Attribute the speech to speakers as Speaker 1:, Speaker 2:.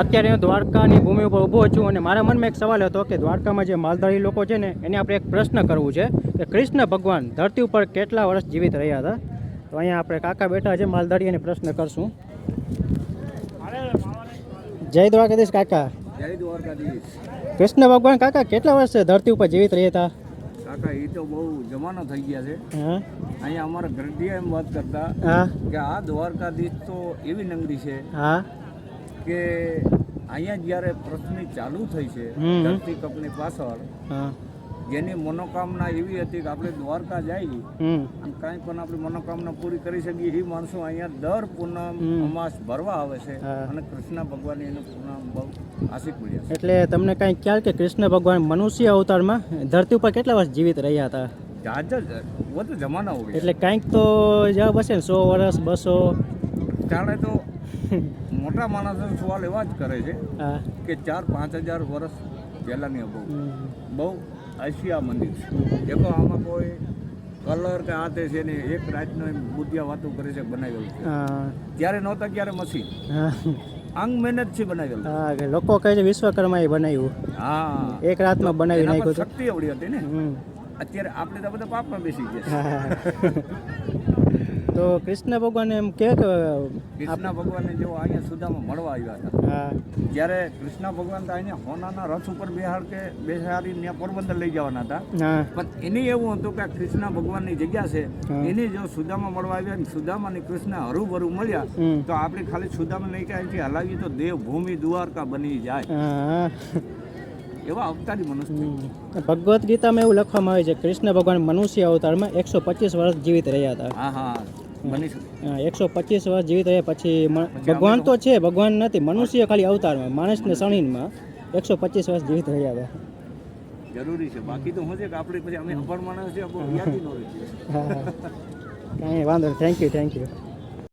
Speaker 1: અત્યારે હું દ્વારકાની ભૂમિ ઉપર ઊભો છું અને મારા મનમાં એક સવાલ હતો કે દ્વારકામાં જે માલધારી લોકો છે ને એને આપણે એક પ્રશ્ન કરવું છે કે કૃષ્ણ ભગવાન ધરતી ઉપર કેટલા વર્ષ જીવિત રહ્યા હતા? તો અહીંયા આપણે કાકા બેઠા છે માલધારી એને પ્રશ્ન કરશું. જય દ્વારકાધીશ કાકા.
Speaker 2: જય દ્વારકાધીશ.
Speaker 1: કૃષ્ણ ભગવાન કાકા કેટલા વર્ષ ધરતી ઉપર જીવિત રહ્યા હતા?
Speaker 2: કાકા એ તો બહુ જમાનો થઈ ગયા છે. અહીંયા અમારા ઘરડિયા એમ વાત કરતા કે આ દ્વારકાધીશ તો એવી નગરી છે
Speaker 1: હા.
Speaker 2: કે અહીંયા જ્યારે પ્રશ્ની ચાલુ થઈ છે
Speaker 1: હમ.
Speaker 2: ધરતી કપની પાછળ જેની મનોકામના એવી હતી કે આપણે દ્વારકા જઈએ
Speaker 1: હમ.
Speaker 2: અને કાંઈ પણ આપણી મનોકામના પૂરી કરી શકીએ એ માણસો અહીંયા દર પૂનમ. અમાસ ભરવા આવે છે અને કૃષ્ણ ભગવાન એનું પૂનમ બહુ આશિક મળ્યા
Speaker 1: એટલે તમને કાંઈ ખ્યાલ કે કૃષ્ણ ભગવાન મનુષ્ય અવતારમાં ધરતી ઉપર કેટલા વર્ષ જીવિત રહ્યા હતા?
Speaker 2: જાત જ બધું જમાના હોય
Speaker 1: એટલે કાંઈક તો જવાબ હશે ને સો વર્ષ બસો?
Speaker 2: જાણે તો મોટા માણસો સવાલ એવા જ કરે છે કે ચાર પાંચ હજાર વર્ષ પહેલાંની
Speaker 1: અભાવ
Speaker 2: બહુ આશિયા મંદિર છે. દેખો આમાં કોઈ કલર કે આ તે છે ને એક રાતનો એમ બુદ્ધિયા વાતો કરે છે બનાવેલું છે. ત્યારે નહોતા ક્યારે મશીન. અંગ મહેનત છે બનાવેલું.
Speaker 1: હા કે લોકો કહે છે વિશ્વકર્મા એ બનાવ્યું.
Speaker 2: હા.
Speaker 1: એક રાતમાં બનાવી નાખ્યું
Speaker 2: શક્તિ એવડી હતી ને. અત્યારે આપણે તો બધા પાપમાં બેસી ગયા.
Speaker 1: તો કૃષ્ણ ભગવાન એમ કે
Speaker 2: કૃષ્ણ ભગવાનને જેવો અહીંયા સુદામાં મળવા આવ્યા હતા.
Speaker 1: હા.
Speaker 2: જ્યારે કૃષ્ણ ભગવાન તો અહીંયા હોનાના રથ ઉપર બિહાર કે બેસાડી ને પોરબંદર લઈ જવાના હતા. પણ એને એવું હતું કે કૃષ્ણ ભગવાનની જગ્યા છે. એને જો સુદામાં મળવા આવ્યા ને સુદામા ને કૃષ્ણ હરુભરુ મળ્યા તો આપણે ખાલી સુદામા લઈ કે અહીંથી હલાવીએ તો દેવ ભૂમિ દ્વારકા બની જાય. એવા અવતારી મનુષ્ય.
Speaker 1: ભગવદ ભગવદ્ ગીતામાં એવું લખવામાં આવે છે કૃષ્ણ ભગવાન મનુષ્ય અવતારમાં એકસો પચીસ વર્ષ જીવિત રહ્યા હતા.
Speaker 2: હા હા. બની શકે.
Speaker 1: એકસો પચીસ વર્ષ જીવિત રહ્યા પછી ભગવાન તો છે ભગવાન નથી મનુષ્ય ખાલી અવતારમાં માણસને શણીનમાં એકસો પચીસ વર્ષ જીવિત રહ્યા હતા
Speaker 2: જરૂરી છે. બાકી તો હું છે કે આપણે પછી અમે અભણ માણસ છે રહે
Speaker 1: કાંઈ વાંધો નહીં. Thank you thank you